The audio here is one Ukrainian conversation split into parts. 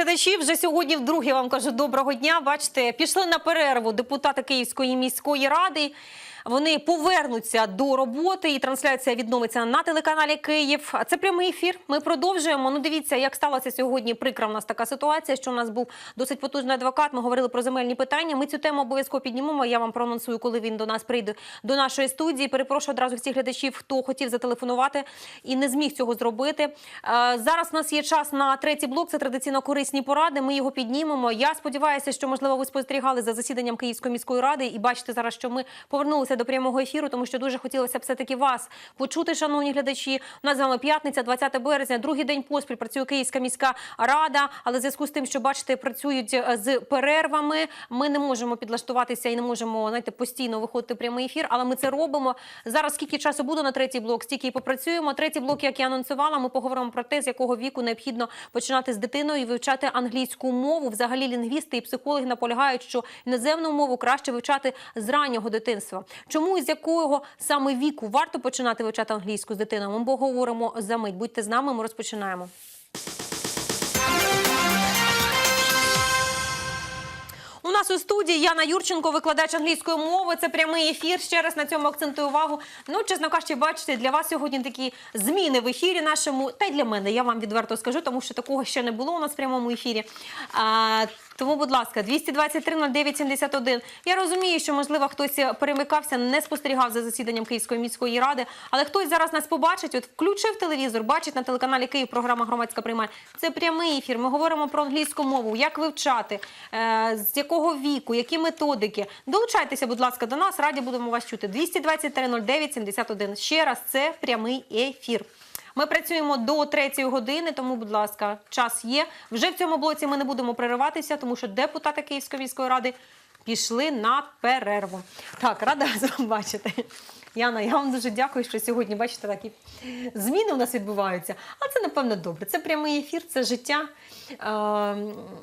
глядачі, вже сьогодні вдруге вам кажу доброго дня. Бачите, пішли на перерву депутати Київської міської ради. Вони повернуться до роботи і трансляція відновиться на телеканалі Київ. Це прямий ефір. Ми продовжуємо. Ну, дивіться, як сталося сьогодні. Прикра в нас така ситуація, що у нас був досить потужний адвокат. Ми говорили про земельні питання. Ми цю тему обов'язково піднімемо. Я вам проанонсую, коли він до нас прийде до нашої студії. Перепрошую одразу всіх глядачів, хто хотів зателефонувати і не зміг цього зробити. Е, Зараз у нас є час на третій блок. Це традиційно корисні поради. Ми його піднімемо. Я сподіваюся, що можливо ви спостерігали за засіданням Київської міської ради і бачите зараз, що ми повернулися до прямого ефіру, тому що дуже хотілося б все таки вас почути, шановні глядачі. У нас з вами п'ятниця, 20 березня, другий день поспіль працює Київська міська рада. Але в зв'язку з тим, що бачите, працюють е, з перервами. Ми не можемо підлаштуватися і не можемо знаєте, постійно виходити в прямий ефір. Але ми це робимо. Зараз скільки часу буде на третій блок, стільки і попрацюємо. Третій блок, як я анонсувала, ми поговоримо про те, з якого віку необхідно починати з дитиною і вивчати англійську мову. Взагалі лінгвісти і психологи наполягають, що іноземну мову краще вивчати з раннього дитинства. Чому і з якого саме віку варто починати вивчати англійську з дитиною? Ми поговоримо за мить. Будьте з нами. Ми розпочинаємо. У нас у студії Яна Юрченко, викладач англійської мови. Це прямий ефір. Ще раз на цьому акцентую увагу. Ну, чесно кажучи, бачите, для вас сьогодні такі зміни в ефірі нашому. Та й для мене, я вам відверто скажу, тому що такого ще не було у нас в прямому ефірі. А, тому, будь ласка, 223 09 71. Я розумію, що можливо хтось перемикався, не спостерігав за засіданням Київської міської ради, але хтось зараз нас побачить, от включив телевізор, бачить на телеканалі Київ програма громадська приймальня. Це прямий ефір. Ми говоримо про англійську мову, як вивчати, е, з якого віку, які методики. Долучайтеся, будь ласка, до нас. Раді будемо вас чути. 223 09 71. Ще раз, це прямий ефір. Ми працюємо до третьої години, тому, будь ласка, час є. Вже в цьому блоці ми не будемо перериватися, тому що депутати Київської міської ради пішли на перерву. Так, рада вас бачити. Яна, я вам дуже дякую, що сьогодні, бачите, такі зміни у нас відбуваються. А це, напевно, добре. Це прямий ефір, це життя. Е,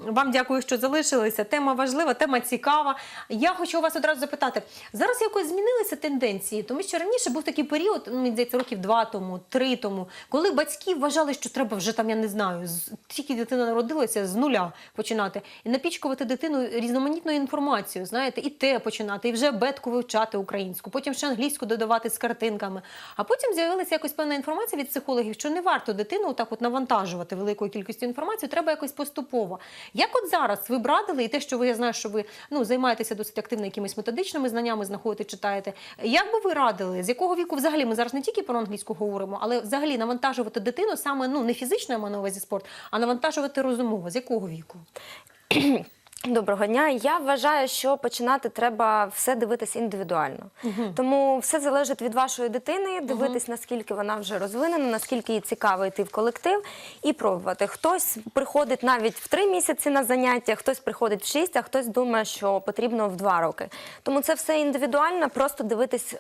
Вам дякую, що залишилися. Тема важлива, тема цікава. Я хочу вас одразу запитати: зараз якось змінилися тенденції, тому що раніше був такий період, ну, мені здається, років два тому, три тому, коли батьки вважали, що треба вже там, я не знаю, з- тільки дитина народилася з нуля починати і напічкувати дитину різноманітною інформацією, знаєте, і те починати, і вже бетку вивчати українську, потім ще англійську додавати з картинками. А потім з'явилася якось певна інформація від психологів, що не варто дитину так от навантажувати великою кількістю інформації, треба якось поступово. Як от зараз ви б радили, і те, що ви я знаю, що ви ну займаєтеся досить активно якимись методичними знаннями, знаходите, читаєте. Як би ви радили, з якого віку взагалі ми зараз не тільки про англійську говоримо, але взагалі навантажувати дитину саме ну не фізично я маю на увазі спорт, а навантажувати розумово. З якого віку? Доброго дня. Я вважаю, що починати треба все дивитися індивідуально. Тому все залежить від вашої дитини, дивитись, наскільки вона вже розвинена, наскільки їй цікаво йти в колектив і пробувати. Хтось приходить навіть в три місяці на заняття, хтось приходить в шість, а хтось думає, що потрібно в два роки. Тому це все індивідуально, просто дивитись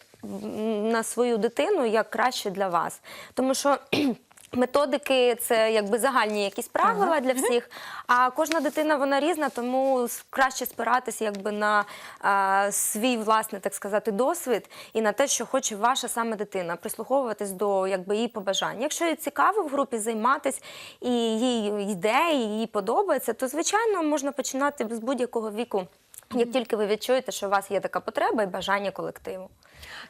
на свою дитину як краще для вас. Тому що. Методики це якби загальні якісь правила для всіх. А кожна дитина вона різна, тому краще спиратися якби на а, свій власний, так сказати, досвід і на те, що хоче ваша саме дитина, прислуховуватись до якби її побажань. Якщо їй цікаво в групі займатись і їй йде, і їй подобається, то звичайно можна починати з будь-якого віку. Як тільки ви відчуєте, що у вас є така потреба і бажання колективу.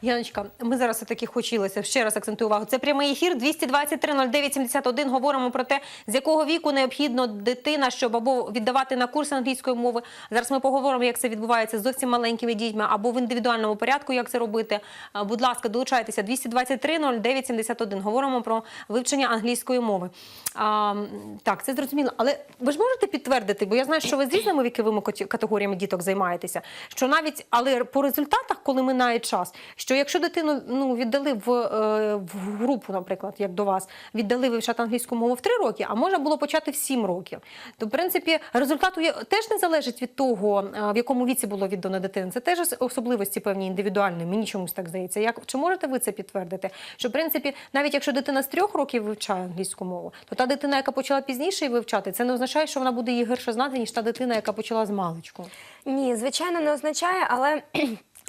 Яночка, ми зараз все-таки хотілося ще раз акцентую увагу. Це прямий ефір 223 09 71. Говоримо про те, з якого віку необхідно дитина, щоб або віддавати на курси англійської мови. Зараз ми поговоримо, як це відбувається з зовсім маленькими дітьми, або в індивідуальному порядку, як це робити. Будь ласка, долучайтеся 223 09 71. Говоримо про вивчення англійської мови. А, так, це зрозуміло. Але ви ж можете підтвердити, бо я знаю, що ви з різними віковими категоріями діток займаєтеся. Що навіть, але по результатах, коли минає час, що якщо дитину ну, віддали в, е, в групу, наприклад, як до вас, віддали вивчати англійську мову в 3 роки, а можна було почати в 7 років, то в принципі результату теж не залежить від того, е, в якому віці було віддано дитина. Це теж особливості певні індивідуальні. Мені чомусь так здається. Як чи можете ви це підтвердити? Що в принципі, навіть якщо дитина з трьох років вивчає англійську мову, то та дитина, яка почала пізніше її вивчати, це не означає, що вона буде її гірше знати, ніж та дитина, яка почала з маличку. Ні, звичайно, не означає, але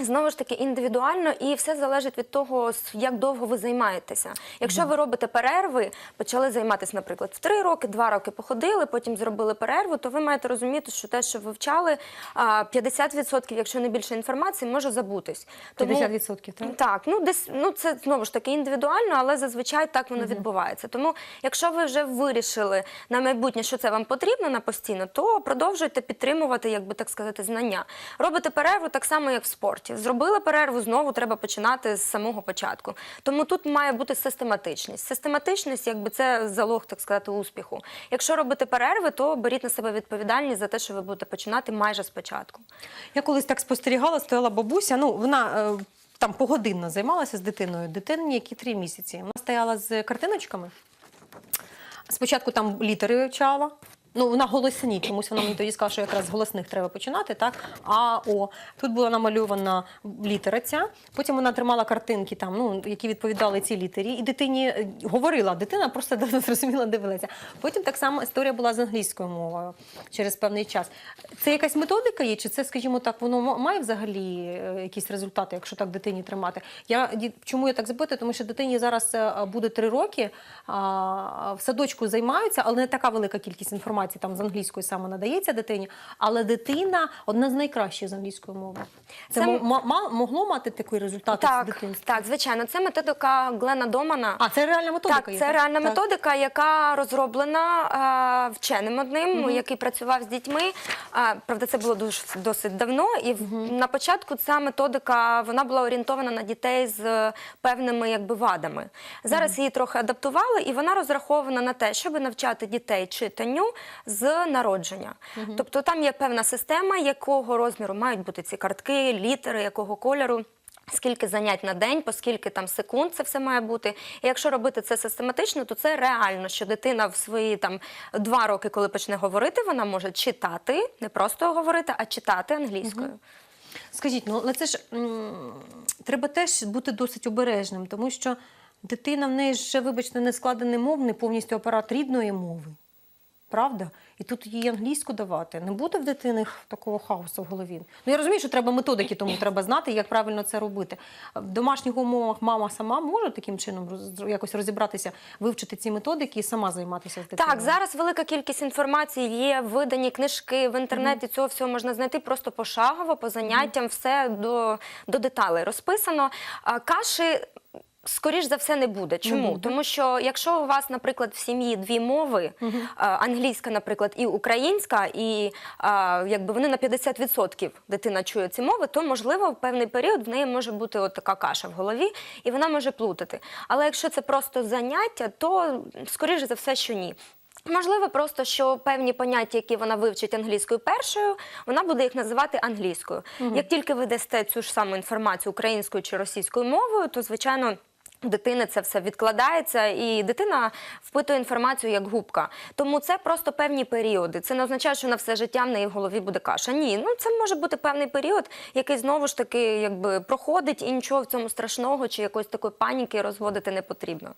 Знову ж таки індивідуально, і все залежить від того, як довго ви займаєтеся. Якщо ви робите перерви, почали займатися, наприклад, в три роки, два роки походили, потім зробили перерву, то ви маєте розуміти, що те, що ви вчали, а, 50%, якщо не більше інформації, може забутись. 50%, так? Так, ну десь ну це знову ж таки індивідуально, але зазвичай так воно відбувається. Тому, якщо ви вже вирішили на майбутнє, що це вам потрібно на постійно, то продовжуйте підтримувати, як би так сказати, знання. Робите перерву так само, як в спорті. Зробили перерву, знову треба починати з самого початку. Тому тут має бути систематичність. Систематичність, якби це залог, так сказати, успіху. Якщо робите перерви, то беріть на себе відповідальність за те, що ви будете починати майже спочатку. Я колись так спостерігала, стояла бабуся. Ну, вона е, там погодинно займалася з дитиною. Дитині, які три місяці. Вона стояла з картиночками. Спочатку там літери вивчала. Ну, вона голосні, чомусь вона мені тоді сказала, що якраз з голосних треба починати, так? А, О. Тут була намальована літера ця. Потім вона тримала картинки, там, ну, які відповідали цій літері. І дитині е, говорила, дитина просто зрозуміло дивилася. Потім так само історія була з англійською мовою через певний час. Це якась методика є, чи це, скажімо так, воно має взагалі е, якісь результати, якщо так дитині тримати? Я чому я так запитую? Тому що дитині зараз е, буде три роки, в садочку займаються, але не така велика кількість інформації там з англійської саме надається дитині. Але дитина одна з найкращих з англійської мови. Це, Це могло мати такий результат Так, з дитинства? так, звичайно, це методика Глена Домана. А це реальна методика. Так, є, це реальна Так. методика, яка розроблена е, вченим одним, який працював з дітьми. Е, правда, це було дуже досить давно. І в- на початку ця методика вона була орієнтована на дітей з певними якби вадами. Зараз її трохи адаптували, і вона розрахована на те, щоб навчати дітей читанню з народження. Тобто там є певна система, якого розміру мають бути ці картки, літери, якого кольору. Скільки занять на день, по скільки там секунд це все має бути. І якщо робити це систематично, то це реально, що дитина в свої там два роки, коли почне говорити, вона може читати, не просто говорити, а читати англійською. Скажіть, ну але це ж м, треба теж бути досить обережним, тому що дитина в неї ще, вибачте, не складений мовний повністю апарат рідної мови. Правда? І тут їй англійську давати. Не буде в дитини такого хаосу в голові. Ну я розумію, що треба методики, тому треба знати, як правильно це робити. В домашніх умовах мама сама може таким чином якось розібратися, вивчити ці методики і сама займатися з дитиною. Так, зараз велика кількість інформації є, видані книжки в інтернеті. Цього всього можна знайти просто пошагово, по заняттям, все до, до деталей розписано. Каші. Скоріш за все не буде. Чому? буде. Тому що якщо у вас, наприклад, в сім'ї дві мови, а, англійська, наприклад, і українська, і якби вони на 50% дитина чує ці мови, то можливо в певний період в неї може бути от така каша в голові, і вона може плутати. Але якщо це просто заняття, то скоріш за все, що ні. Можливо, просто що певні поняття, які вона вивчить англійською першою, вона буде їх називати англійською. Як тільки ви дасте цю ж саму інформацію українською чи російською мовою, то звичайно. Дитини це все відкладається, і дитина впитує інформацію як губка. Тому це просто певні періоди. Це не означає, що на все життя в неї в голові буде каша. Ні, ну це може бути певний період, який знову ж таки якби проходить, і нічого в цьому страшного чи якоїсь такої паніки розводити не потрібно.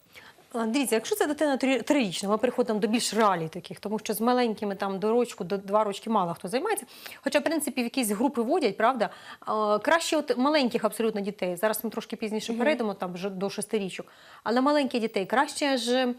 Дивіться, якщо це дитина трирічна, ми переходимо до більш реалій таких, тому що з маленькими там до рочку, до два рочки мало хто займається. Хоча, в принципі, в якісь групи водять, правда? Краще от маленьких абсолютно дітей. Зараз ми трошки пізніше перейдемо там вже до шестирічок. Але маленьких дітей краще ж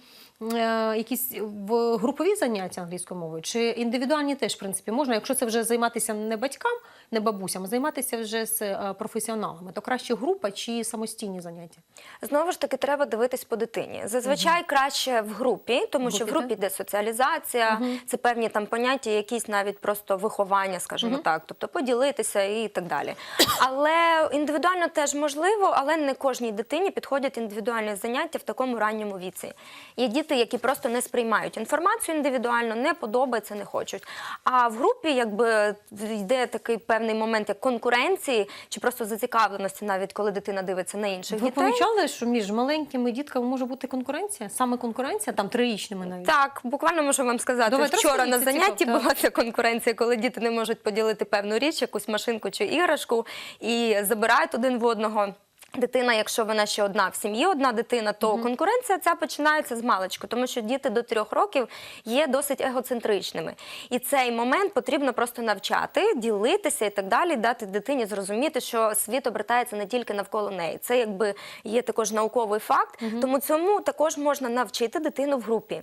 якісь в групові заняття англійською мовою, чи індивідуальні теж, в принципі, можна, якщо це вже займатися не батькам, не бабусям, а займатися вже з е, професіоналами, то краще група чи самостійні заняття. Знову ж таки, треба дивитись по дитині. Зазвичай краще в групі, тому що в групі, групі так? йде соціалізація, це певні там поняття, якісь навіть просто виховання, скажімо так, тобто поділитися і так далі. Але індивідуально теж можливо, але не кожній дитині підходять індивідуальні заняття в такому ранньому віці. Є діти, які просто не сприймають інформацію індивідуально, не подобається, не хочуть. А в групі, якби йде такий певний момент як конкуренції чи просто зацікавленості, навіть коли дитина дивиться на інших Ви дітей. помічали, що між маленькими дітками може бути конкуренція? Саме конкуренція, там трирічними навіть. Так, буквально можу вам сказати, Давайте вчора на занятті цікаво, була ця конкуренція, коли діти не можуть поділити певну річ, якусь машинку чи іграшку, і забирають один в одного. Дитина, якщо вона ще одна в сім'ї, одна дитина, то конкуренція ця починається з маличку, тому що діти до трьох років є досить егоцентричними. І цей момент потрібно просто навчати, ділитися і так далі, дати дитині зрозуміти, що світ обертається не тільки навколо неї. Це якби є також науковий факт. Тому цьому також можна навчити дитину в групі.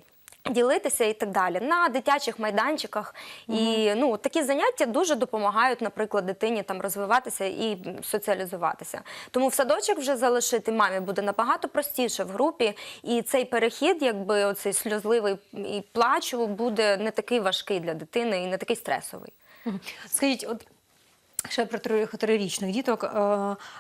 Ділитися і так далі на дитячих майданчиках, і ну такі заняття дуже допомагають, наприклад, дитині там розвиватися і соціалізуватися. Тому в садочок вже залишити мамі буде набагато простіше в групі, і цей перехід, якби оцей сльозливий і плачу, буде не такий важкий для дитини і не такий стресовий. Скажіть, от ще про три- трирічних діток. Е,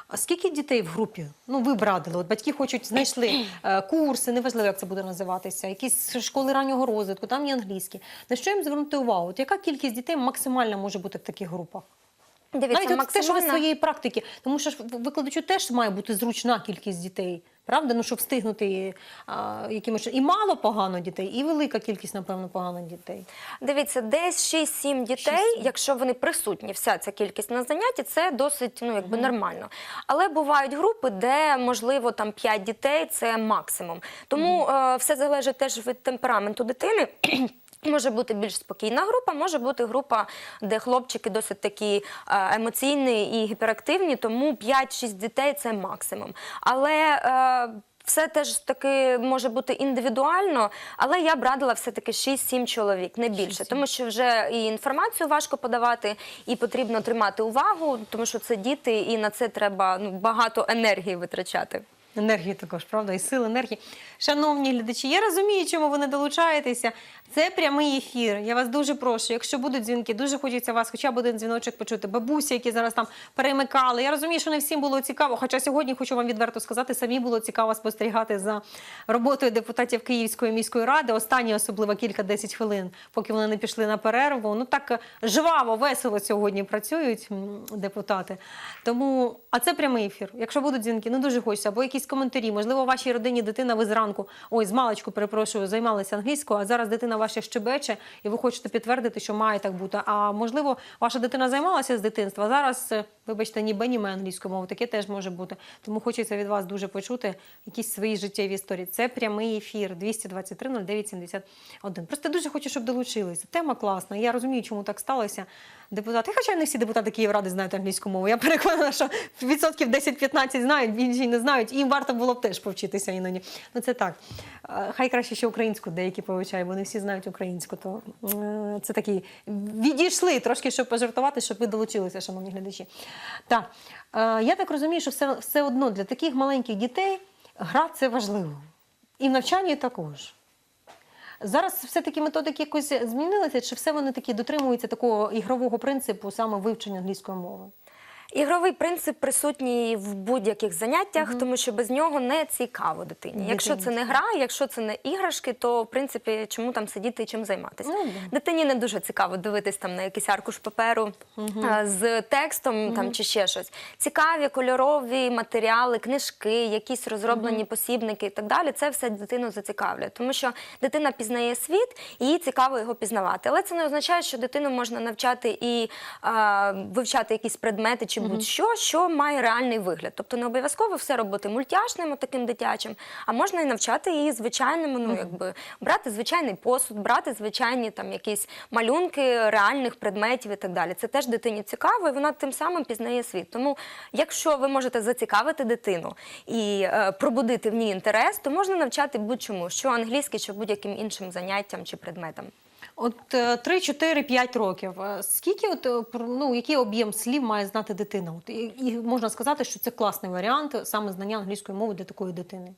а скільки дітей в групі? Ну, ви б радили. От батьки хочуть, знайшли е, курси, неважливо, як це буде називатися, якісь школи раннього розвитку, там є англійські. На що їм звернути увагу? От яка кількість дітей максимальна може бути в таких групах? Дивіться, Навіть от те, що ви своєї практики, тому що викладачу теж має бути зручна кількість дітей. Правда, ну щоб встигнути а, якимось і мало погано дітей, і велика кількість, напевно, погано дітей. Дивіться, десь 6-7 дітей, 6-7. якщо вони присутні, вся ця кількість на занятті, це досить ну, якби нормально. Але бувають групи, де можливо там 5 дітей це максимум. Тому е, все залежить теж від темпераменту дитини. Може бути більш спокійна група, може бути група, де хлопчики досить такі е, емоційні і гіперактивні, тому 5-6 дітей це максимум. Але е, все теж таки може бути індивідуально, але я б радила все-таки 6-7 чоловік, не більше, тому що вже і інформацію важко подавати, і потрібно тримати увагу, тому що це діти, і на це треба ну, багато енергії витрачати. Енергії також, правда, і сил енергії. Шановні глядачі, я розумію, чому ви не долучаєтеся. Це прямий ефір. Я вас дуже прошу. Якщо будуть дзвінки, дуже хочеться вас, хоча б один дзвіночок почути. Бабусі, які зараз там перемикали. Я розумію, що не всім було цікаво. Хоча сьогодні хочу вам відверто сказати, самі було цікаво спостерігати за роботою депутатів Київської міської ради. Останні особливо кілька-десять хвилин, поки вони не пішли на перерву. Ну так жваво, весело сьогодні працюють депутати. Тому, а це прямий ефір. Якщо будуть дзвінки, ну дуже хочеться, або якісь коментарі. Можливо, вашій родині дитина ви зранку, ой, з маличку, перепрошую, займалися англійською, а зараз дитина ваша щебече, і ви хочете підтвердити, що має так бути. А можливо, ваша дитина займалася з дитинства. а Зараз, е, вибачте, ні ні ми англійською мовою, таке теж може бути. Тому хочеться від вас дуже почути якісь свої життєві історії. Це прямий ефір 223 09 71. Просто дуже хочу, щоб долучилися. Тема класна. Я розумію, чому так сталося. Депутати, хоча не всі депутати Київради знають англійську мову. Я переконана, що відсотків 10-15 знають, інші не знають. Їм варто було б теж повчитися іноді. Ну це так. Е, Хай краще ще українську деякі повчають, бо не всі знають українську. То е, це такі відійшли трошки, щоб пожартувати, щоб ви долучилися, шановні глядачі. Так, е, я так розумію, що все, все одно для таких маленьких дітей гра це важливо. І в навчанні також. Зараз все-таки методики якось змінилися, чи все вони такі дотримуються такого ігрового принципу саме вивчення англійської мови? Ігровий принцип присутній в будь-яких заняттях, тому що без нього не цікаво дитині. Якщо це не гра, якщо це не іграшки, то в принципі чому там сидіти і чим займатися? Ну. Дитині не дуже цікаво дивитись там на якийсь аркуш паперу а, з текстом там чи ще щось. Цікаві кольорові матеріали, книжки, якісь розроблені посібники і так далі. Це все дитину зацікавлює, тому що дитина пізнає світ, і їй цікаво його пізнавати. Але це не означає, що дитину можна навчати і а, вивчати якісь предмети чи будь-що, що має реальний вигляд. Тобто не обов'язково все робити мультяшним, таким дитячим, а можна і навчати її звичайному, ну якби брати звичайний посуд, брати звичайні там якісь малюнки реальних предметів і так далі. Це теж дитині цікаво, і вона тим самим пізнає світ. Тому, якщо ви можете зацікавити дитину і е, пробудити в ній інтерес, то можна навчати будь-чому, що англійський, що будь-яким іншим заняттям чи предметам. От е, 3, 4, 5 років. Е, Скільки, от, е, ну, який об'єм слів має знати дитина? От, і, і можна сказати, що це класний варіант саме знання англійської мови для такої дитини.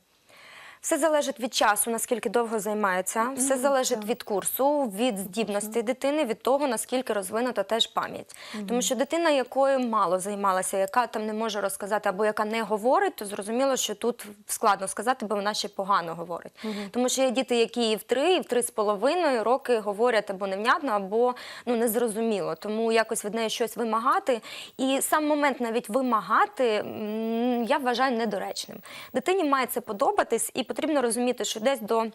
Все залежить від часу, наскільки довго займається, все залежить від курсу, від здібностей дитини, від того, наскільки розвинута теж пам'ять. Тому що дитина, якою мало займалася, яка там не може розказати або яка не говорить, то зрозуміло, що тут складно сказати, бо вона ще погано говорить. Тому що є діти, які і в три, і в три з половиною роки говорять або невнятно, або ну незрозуміло. Тому якось від неї щось вимагати. І сам момент навіть вимагати я вважаю недоречним. Дитині має це подобатись, і потрібно розуміти, що десь до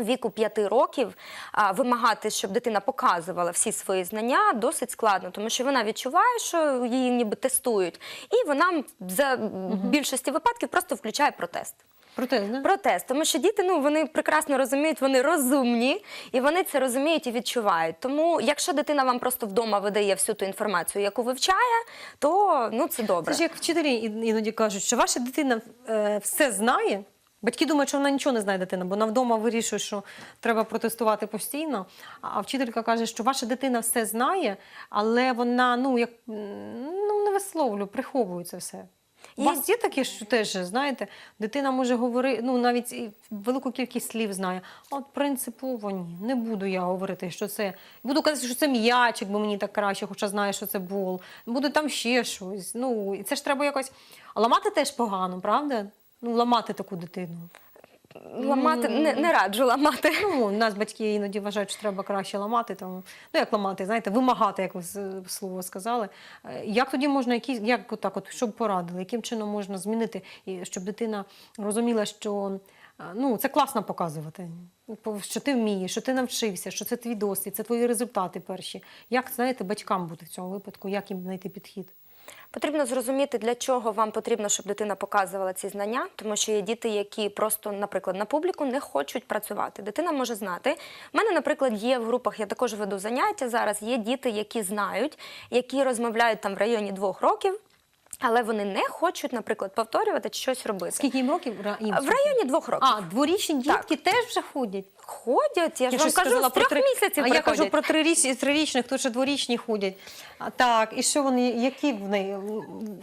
Віку 5 років а, вимагати, щоб дитина показувала всі свої знання, досить складно, тому що вона відчуває, що її ніби тестують, і вона за більшості випадків просто включає протест. Протест, да? Протест, тому що діти ну вони прекрасно розуміють, вони розумні і вони це розуміють і відчувають. Тому, якщо дитина вам просто вдома видає всю ту інформацію, яку вивчає, то ну це добре. Це ж як вчителі іноді кажуть, що ваша дитина е, все знає. Батьки думають, що вона нічого не знає дитина, бо вона вдома вирішує, що треба протестувати постійно. А вчителька каже, що ваша дитина все знає, але вона ну як ну не висловлює, приховує це все. У вас є таке, що теж знаєте, дитина може говорити, ну навіть велику кількість слів знає. А от принципово ні, не буду я говорити, що це. Буду казати, що це м'ячик, бо мені так краще, хоча знаю, що це бол. Буде там ще щось. Ну і це ж треба якось. А ламати теж погано, правда? Ну, ламати таку дитину. Ламати не, не раджу ламати. Ну, у нас батьки іноді вважають, що треба краще ламати. Тому, ну, як ламати, знаєте, вимагати, як ви слово сказали. Е, Як тоді можна, якісь, як отак, от, щоб порадили, яким чином можна змінити, щоб дитина розуміла, що е, ну, це класно показувати, що ти вмієш, що ти навчився, що це твій досвід, це твої результати перші. Як, знаєте, батькам бути в цьому випадку, як їм знайти підхід? Потрібно зрозуміти, для чого вам потрібно, щоб дитина показувала ці знання, тому що є діти, які просто, наприклад, на публіку не хочуть працювати. Дитина може знати. У мене, наприклад, є в групах, я також веду заняття зараз. Є діти, які знають, які розмовляють там в районі двох років. Але вони не хочуть, наприклад, повторювати чи щось робити. Скільки їм років? Їм? В районі двох років. А, дворічні дітки теж вже ходять. Ходять, я ж вам кажу, з трьох три- місяців А я кажу про триріч... трирічних, то ще дворічні ходять. А, так, і що вони, які вони?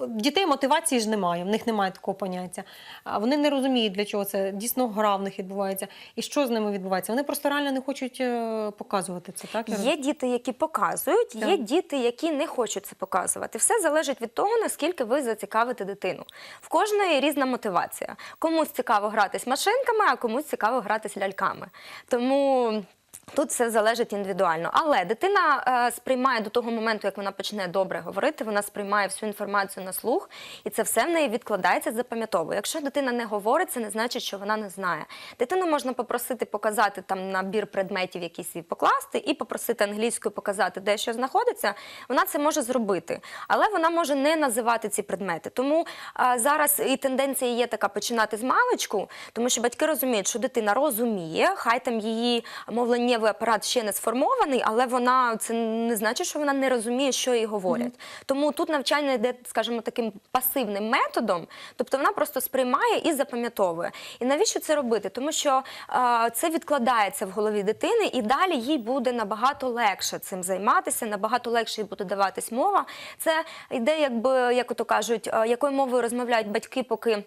Дітей мотивації ж немає, в них немає такого поняття. А вони не розуміють, для чого це дійсно гра в них відбувається. І що з ними відбувається? Вони просто реально не хочуть е, показувати це, так? я Є діти, які показують, є Так. діти, які не хочуть це показувати. Все залежить від того, наскільки ви зацікавите дитину. В кожної різна мотивація. Комусь цікаво гратись машинками, а комусь цікаво гратись ляльками. Тому. Тут все залежить індивідуально, але дитина е, сприймає до того моменту, як вона почне добре говорити, вона сприймає всю інформацію на слух, і це все в неї відкладається, запам'ятовує. Якщо дитина не говорить, це не значить, що вона не знає. Дитину можна попросити показати там набір предметів, якісь свій покласти, і попросити англійською показати, де що знаходиться. Вона це може зробити, але вона може не називати ці предмети. Тому е, зараз і тенденція є така починати з маличку, тому що батьки розуміють, що дитина розуміє, хай там її мовленнєвий апарат ще не сформований, але вона це не значить, що вона не розуміє, що їй говорять. Тому тут навчання йде, скажімо, таким пасивним методом, тобто вона просто сприймає і запам'ятовує. І навіщо це робити? Тому що е, це відкладається в голові дитини, і далі їй буде набагато легше цим займатися, набагато легше їй буде даватись мова. Це йде, якби як ото кажуть, якою мовою розмовляють батьки, поки.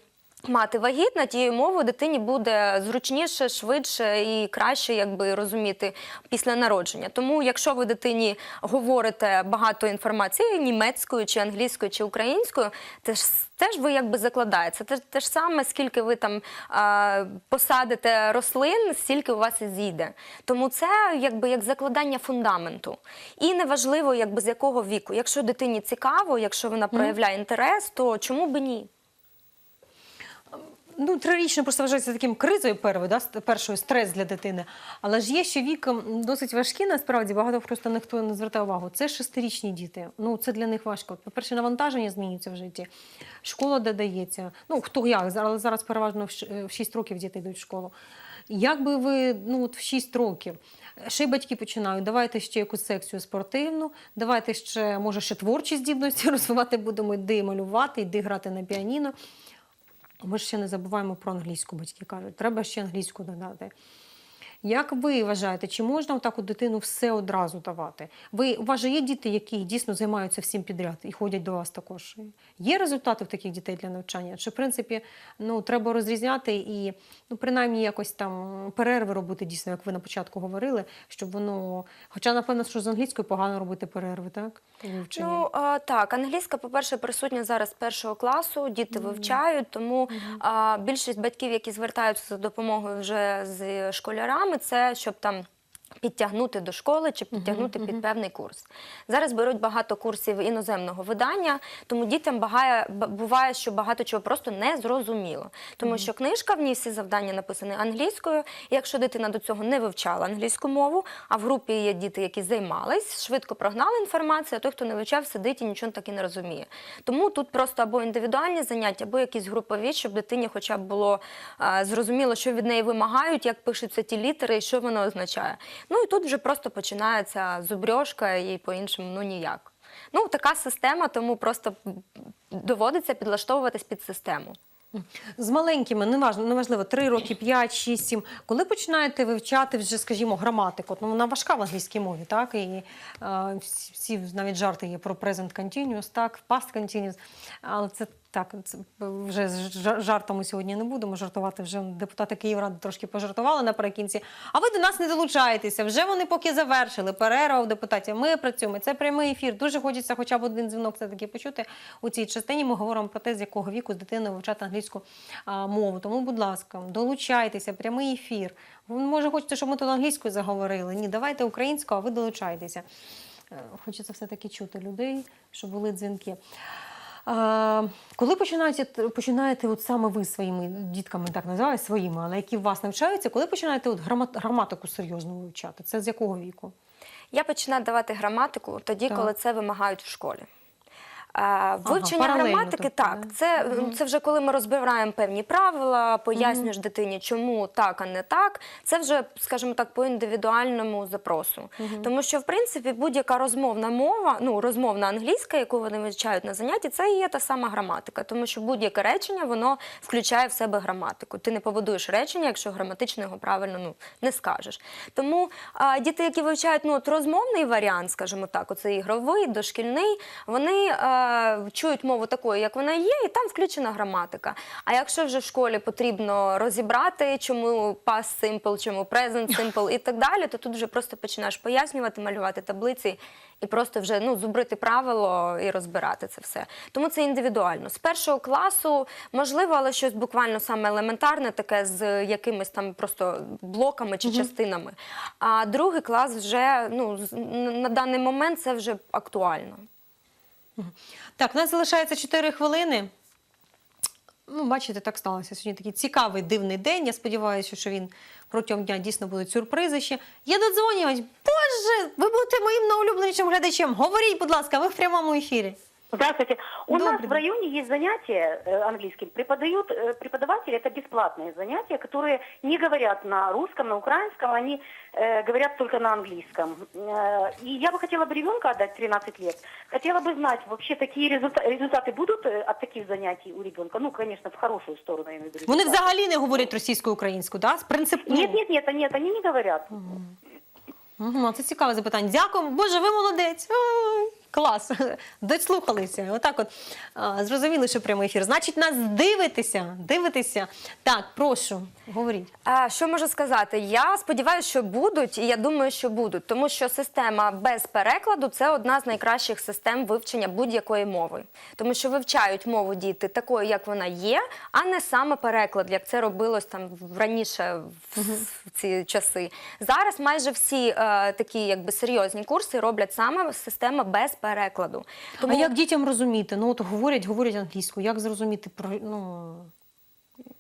Мати вагітна, тією мовою дитині буде зручніше, швидше і краще якби розуміти після народження. Тому, якщо ви дитині говорите багато інформації німецькою, чи англійською, чи українською, теж теж ви якби закладаєте. Те, те ж саме, скільки ви там а, посадите рослин, стільки у вас і зійде. Тому це якби як закладання фундаменту. І неважливо, якби з якого віку. Якщо дитині цікаво, якщо вона проявляє інтерес, то чому би ні? Ну, трирічний просто вважається таким кризою первою, да, першою стрес для дитини. Але ж є ще віком досить важкі, насправді багато просто ніхто не звертає увагу. Це шестирічні діти. Ну, це для них важко. По-перше, навантаження змінюється в житті, школа додається. Ну, хто як, але зараз переважно в ш- в 6 років діти йдуть в школу. Як би ви ну, от в 6 років, ще й батьки починають, давайте ще якусь секцію спортивну, давайте ще, може, ще творчі здібності розвивати будемо, йди малювати, йди грати на піаніно. Ми ж ще не забуваємо про англійську, батьки кажуть. Треба ще англійську додати. Як ви вважаєте, чи можна отак у дитину все одразу давати? Ви, у вас же є діти, які дійсно займаються всім підряд і ходять до вас також. Є результати в таких дітей для навчання? Чи, в принципі, ну, треба розрізняти і ну, принаймні якось там перерви робити дійсно, як ви на початку говорили, щоб воно. Хоча, напевно, що з англійською погано робити перерви, так? Ну а, так, англійська, по-перше, присутня зараз з першого класу, діти вивчають, тому а, більшість батьків, які звертаються за допомогою вже з школярами, це щоб там. Підтягнути до школи чи підтягнути під певний курс. Зараз беруть багато курсів іноземного видання, тому дітям багає, буває, що багато чого просто не зрозуміло. Тому що книжка в ній всі завдання написані англійською. І якщо дитина до цього не вивчала англійську мову, а в групі є діти, які займались, швидко прогнали інформацію, а той, хто не вивчав, сидить і нічого так і не розуміє. Тому тут просто або індивідуальні заняття, або якісь групові, щоб дитині хоча б було а, зрозуміло, що від неї вимагають, як пишуться ті літери і що воно означає. Ну і тут вже просто починається зубрьошка і по-іншому ну ніяк. Ну, така система, тому просто доводиться підлаштовуватись під систему. З маленькими, неважно, неважливо, 3 роки, 5, 6, 7. Коли починаєте вивчати вже, скажімо, граматику, ну вона важка в англійській мові, так? І е, всі навіть жарти є про present continuous, так, past continuous. Але це так, це вже з жар- жартами сьогодні не будемо жартувати. Вже депутати Київради трошки пожартували наприкінці. А ви до нас не долучаєтеся. Вже вони поки завершили. Перерва у депутатів. Ми працюємо. Це прямий ефір. Дуже хочеться хоча б один дзвінок все таки почути у цій частині. Ми говоримо про те, з якого віку з дитиною вивчати англійську а, мову. Тому, будь ласка, долучайтеся, прямий ефір. Ви може хочете, щоб ми тут англійською заговорили? Ні, давайте українською, а ви долучайтеся. Е, Хочеться все-таки чути людей, щоб були дзвінки. Коли починаєте, починаєте от саме ви своїми дітками, так називаю, своїми, але які у вас навчаються, коли починаєте от грама- граматику серйозно вивчати? Це з якого віку? Я починаю давати граматику тоді, Так. коли це вимагають в школі. А, Вивчення паралельно, граматики, тобто, так, це, це вже коли ми розбираємо певні правила, пояснюєш дитині, чому так, а не так. Це вже, скажімо так, по індивідуальному запросу. Тому що, в принципі, будь-яка розмовна мова, ну розмовна англійська, яку вони вивчають на занятті, це і є та сама граматика. Тому що будь-яке речення воно включає в себе граматику. Ти не побудуєш речення, якщо граматично його правильно ну, не скажеш. Тому а, діти, які вивчають ну, от розмовний варіант, скажімо так, оцей ігровий, дошкільний, вони а, чують мову такою, як вона є, і там включена граматика. А якщо вже в школі потрібно розібрати, чому past simple, чому present simple і так далі, то тут вже просто починаєш пояснювати, малювати таблиці і просто вже ну, зубрити правило і розбирати це все. Тому це індивідуально. З першого класу можливо, але щось буквально саме елементарне, таке з якимись там просто блоками чи частинами. А другий клас вже ну, на даний момент це вже актуально. Так, у нас залишається 4 хвилини. Ну, бачите, так сталося. Сьогодні такий цікавий дивний день. Я сподіваюся, що він протягом дня дійсно будуть сюрпризи ще. Я додзвонювач. Боже, ви будете моїм найулюбленішим глядачем. Говоріть, будь ласка, ви в прямому ефірі. Здравствуйте. У Добрый нас день. в районе есть занятия э, английским. Преподают э, преподаватели, это бесплатные занятия, которые не говорят на русском, на украинском, они э, говорят только на английском. Э, и я бы хотела бы ребенка отдать 13 лет. Хотела бы знать, вообще такие результа- результаты будут э, от таких занятий у ребенка? Ну, конечно, в хорошую сторону, я имею в виду. Вони результаты. взагалі не говорять російською українською, да? принципово. Нет, нет, нет, нет, они не говорят. Угу, це цікаве запитання. Дякую. Боже, ви молодець. Ой, клас. Дослухалися. Отак от а, зрозуміли, що прямий ефір. Значить, нас дивитеся. Дивитеся. Так, прошу, говоріть. А, що можу сказати? Я сподіваюся, що будуть, і я думаю, що будуть, тому що система без перекладу це одна з найкращих систем вивчення будь-якої мови, тому що вивчають мову діти такою, як вона є, а не саме переклад, як це робилось там раніше в, в ці часи. Зараз майже всі е, такі, якби серйозні курси роблять саме система без перекладу. А як дітям розуміти? Ну, от говорять, говорять англійською. Як зрозуміти, про- ну,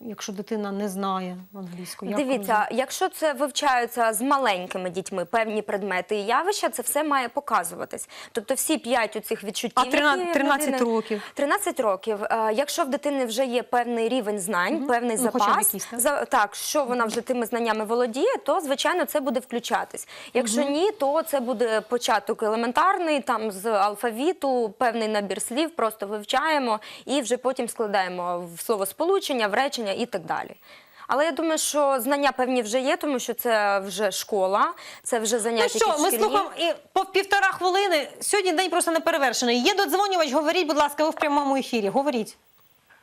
якщо дитина не знає англійську? Як Дивіться, якщо це вивчаються з маленькими дітьми певні предмети і явища, це все має показуватись. Тобто всі п'ять у цих відчуттів. А 13 в 13 дитини- років? 13 років. Е, Якщо в дитини вже є певний рівень знань, певний Ну, запас, якийсь, так? за- так, що вона вже тими знаннями володіє, то звичайно це буде включатись. Якщо ні, то це буде початок елементарний, там з алфавіту, певний набір слів, просто вивчаємо і вже потім складаємо в словосполучення, в речення і так далі. Але я думаю, що знання певні вже є, тому що це вже школа, це вже заняття. Ну що, ми шкільні. слухаємо і по півтора хвилини. Сьогодні день просто не перевершений. Є додзвонювач, говоріть, будь ласка, ви в прямому ефірі. Говоріть.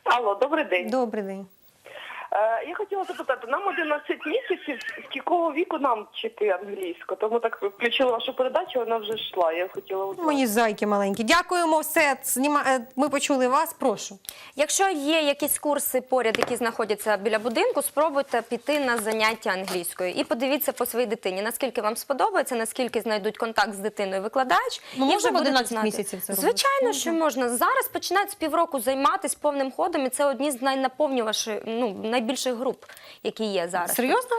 Алло, добрий день. Добрий день. Е, Я хотіла запитати, нам 11 місяців, з якого віку нам вчити англійську? Тому так включила вашу передачу, вона вже йшла. Я хотіла узнати. Мої зайки маленькі. Дякуємо. Все, зніма... е, ми почули вас. Прошу. Якщо є якісь курси поряд, які знаходяться біля будинку, спробуйте піти на заняття англійською і подивіться по своїй дитині, наскільки вам сподобається, наскільки знайдуть контакт з дитиною викладач. Ну, і можна вже в будете 11 знати. місяців це робити? Звичайно, що можна. Зараз починають з півроку займатися повним ходом, і це одні з найнаповнюваших, ну найбільших груп, які є зараз. Серйозно?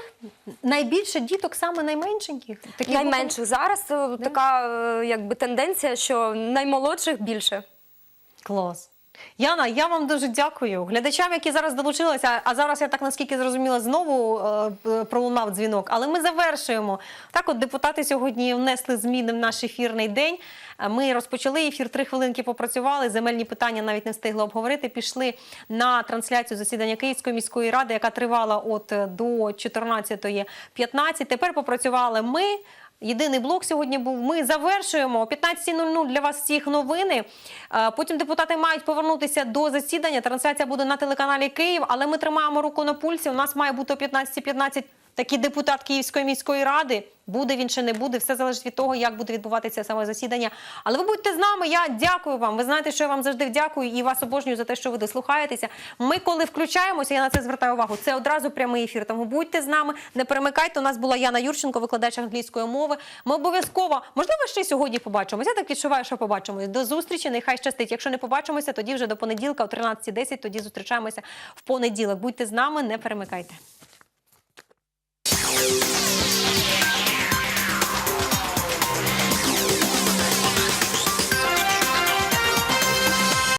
Найбільше діток саме найменшеньких? Такі Найменших зараз е, така е, якби тенденція, що наймолодших більше. Клас. Яна, я вам дуже дякую. Глядачам, які зараз долучилися, а зараз я так наскільки зрозуміла, знову е, е, пролунав дзвінок. Але ми завершуємо. Так, от депутати сьогодні внесли зміни в наш ефірний день. Ми розпочали ефір, три хвилинки попрацювали. Земельні питання навіть не встигли обговорити. Пішли на трансляцію засідання Київської міської ради, яка тривала от е, до 14.15. Тепер попрацювали ми. Єдиний блок сьогодні був. Ми завершуємо о 15.00 для вас всіх новини. Е, Потім депутати мають повернутися до засідання. Трансляція буде на телеканалі Київ, але ми тримаємо руку на пульсі. У нас має бути о 15.15 такий депутат Київської міської ради. Буде він чи не буде, все залежить від того, як буде відбуватися саме засідання. Але ви будьте з нами. Я дякую вам. Ви знаєте, що я вам завжди дякую і вас обожнюю за те, що ви дослухаєтеся. Ми, коли включаємося, я на це звертаю увагу. Це одразу прямий ефір. Тому будьте з нами, не перемикайте. У нас була Яна Юрченко, викладач англійської мови. Ми обов'язково, можливо, ще сьогодні побачимося. Я так відчуваю, що побачимось. До зустрічі. Нехай щастить. Якщо не побачимося, тоді вже до понеділка о 13.10, Тоді зустрічаємося в понеділок. Будьте з нами, не перемикайте. Bye.